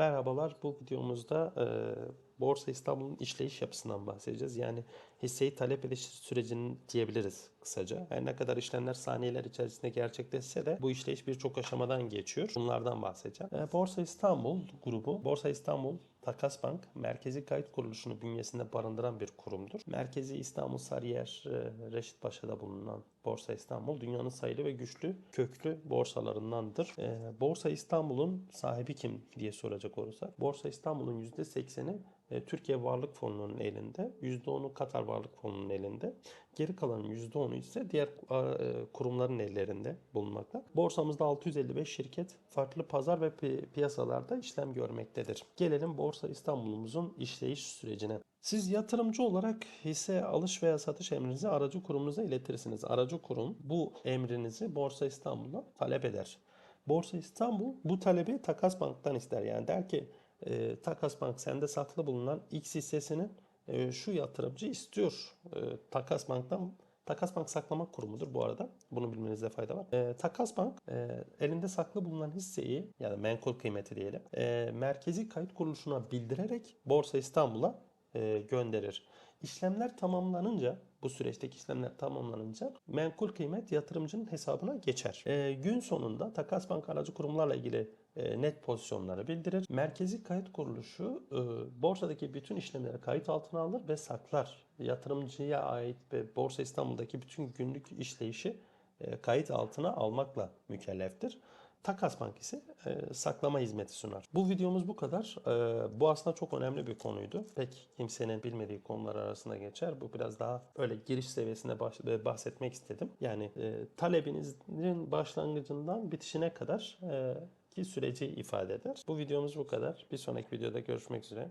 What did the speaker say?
Merhabalar. Bu videomuzda e, Borsa İstanbul'un işleyiş yapısından bahsedeceğiz. Yani hisseyi talep ediş sürecini diyebiliriz kısaca. Her ne kadar işlemler saniyeler içerisinde gerçekleşse de bu işleyiş birçok aşamadan geçiyor. Bunlardan bahsedeceğim. E, Borsa İstanbul grubu, Borsa İstanbul Takas Bank merkezi kayıt kuruluşunu bünyesinde barındıran bir kurumdur. Merkezi İstanbul Sarıyer e, Reşit Paşa'da bulunan Borsa İstanbul dünyanın sayılı ve güçlü köklü borsalarındandır. E, Borsa İstanbul'un sahibi kim diye soracak olursak. Borsa İstanbul'un %80'i e, Türkiye Varlık Fonu'nun elinde, %10'u Katar Varlık Fonu'nun elinde. Geri kalan %10'u ise diğer kurumların ellerinde bulunmakta. Borsamızda 655 şirket farklı pazar ve pi- piyasalarda işlem görmektedir. Gelelim Borsa İstanbul'umuzun işleyiş sürecine. Siz yatırımcı olarak hisse alış veya satış emrinizi aracı kurumunuza iletirsiniz. Aracı kurum bu emrinizi Borsa İstanbul'a talep eder. Borsa İstanbul bu talebi Takas Bank'tan ister. Yani der ki e, Takas Bank sende saklı bulunan X hissesini e, şu yatırımcı istiyor. E, Takas Bank'tan Takas Bank saklama kurumudur bu arada. Bunu bilmenizde fayda var. E, Takas Bank e, elinde saklı bulunan hisseyi yani menkul kıymeti diyelim e, merkezi kayıt kuruluşuna bildirerek Borsa İstanbul'a e, gönderir. İşlemler tamamlanınca bu süreçteki işlemler tamamlanınca menkul kıymet yatırımcının hesabına geçer. E, gün sonunda takas bank aracı kurumlarla ilgili e, net pozisyonları bildirir. Merkezi kayıt kuruluşu e, borsadaki bütün işlemleri kayıt altına alır ve saklar. Yatırımcıya ait ve Borsa İstanbul'daki bütün günlük işleyişi e, kayıt altına almakla mükelleftir. Takas Bank ise e, saklama hizmeti sunar. Bu videomuz bu kadar. E, bu aslında çok önemli bir konuydu. Pek kimsenin bilmediği konular arasında geçer. Bu biraz daha böyle giriş seviyesinde baş- e, bahsetmek istedim. Yani e, talebinizin başlangıcından bitişine kadar e, ki süreci ifade eder. Bu videomuz bu kadar. Bir sonraki videoda görüşmek üzere.